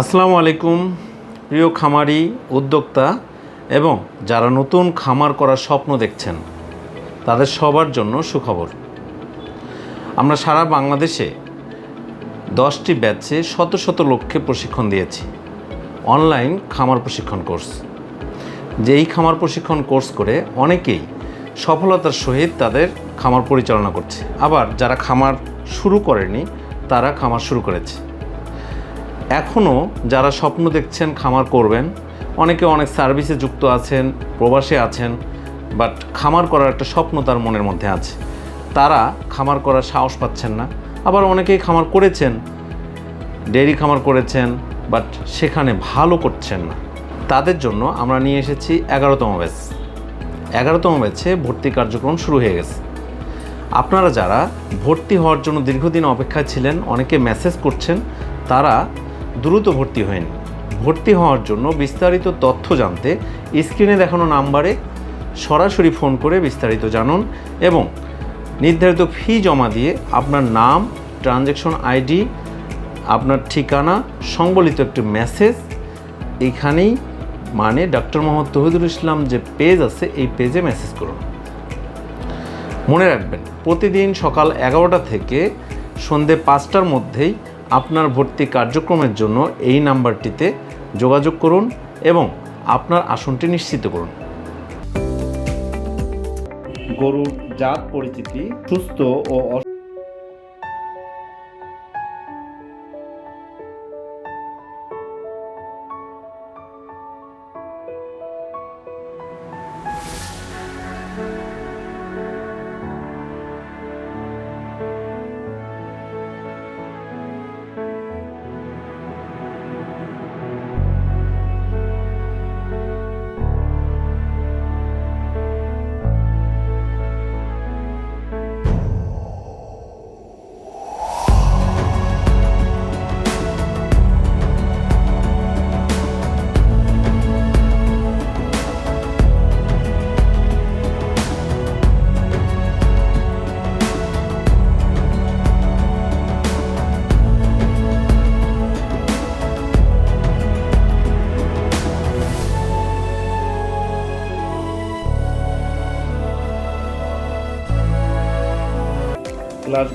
আসসালামু আলাইকুম, প্রিয় খামারি, উদ্যোক্তা এবং যারা নতুন খামার করার স্বপ্ন দেখছেন, তাদের সবার জন্য সুখবর। আমরা সারা বাংলাদেশে দশটি ব্যাচে শত শত লক্ষ্যে প্রশিক্ষণ দিয়েছি। অনলাইন খামার প্রশিক্ষণ কোর্স। যেই খামার প্রশিক্ষণ কোর্স করে অনেকেই সফলতার সহিত তাদের খামার পরিচালনা করছে। আবার যারা খামার শুরু করেনি, তারা খামার শুরু করেছে। এখনও যারা স্বপ্ন দেখছেন, খামার করবেন, অনেকে অনেক সার্ভিসে যুক্ত আছেন, প্রবাসে আছেন বাট খামার করার একটা স্বপ্ন তার মনের মধ্যে আছে। তারা খামার করার সাহস পাচ্ছেন না। আবার অনেকেই খামার করেছেন ডেয়ারি খামার করেছেন বাট সেখানে ভালো করছেন না। তাদের জন্য আমরা নিয়ে এসেছি এগারোতম ব্যাচ। এগারোতম ব্যাচে ভর্তি কার্যক্রম শুরু হয়ে গেছে। আপনারা যারা ভর্তি হওয়ার জন্য দীর্ঘদিন অপেক্ষায় ছিলেন, অনেকে মেসেজ করছেন, তারা দ্রুত ভর্তি হয়নি। ভর্তি হওয়ার জন্য বিস্তারিত তথ্য জানতে স্ক্রিনে দেখানো নাম্বারে সরাসরি ফোন করে বিস্তারিত জানুন এবং নির্ধারিত ফি জমা দিয়ে আপনার নাম, ট্রানজ্যাকশন আইডি, আপনার ঠিকানা, সংবলিত একটি মেসেজ, এখানেই মানে ডক্টর মোহাম্মদ তহিদুল ইসলাম যে পেজ আছে, এই পেজে মেসেজ করুন। মনে রাখবেন, প্রতিদিন সকাল এগারোটা থেকে সন্ধে পাঁচটার মধ্যেই আপনার ভর্তি কার্যক্রমের জন্য এই নাম্বারটিতে যোগাযোগ করুন এবং আপনার আসনটি নিশ্চিত করুন। গরুর জাত পরিচিতি, সুস্থ ও largo.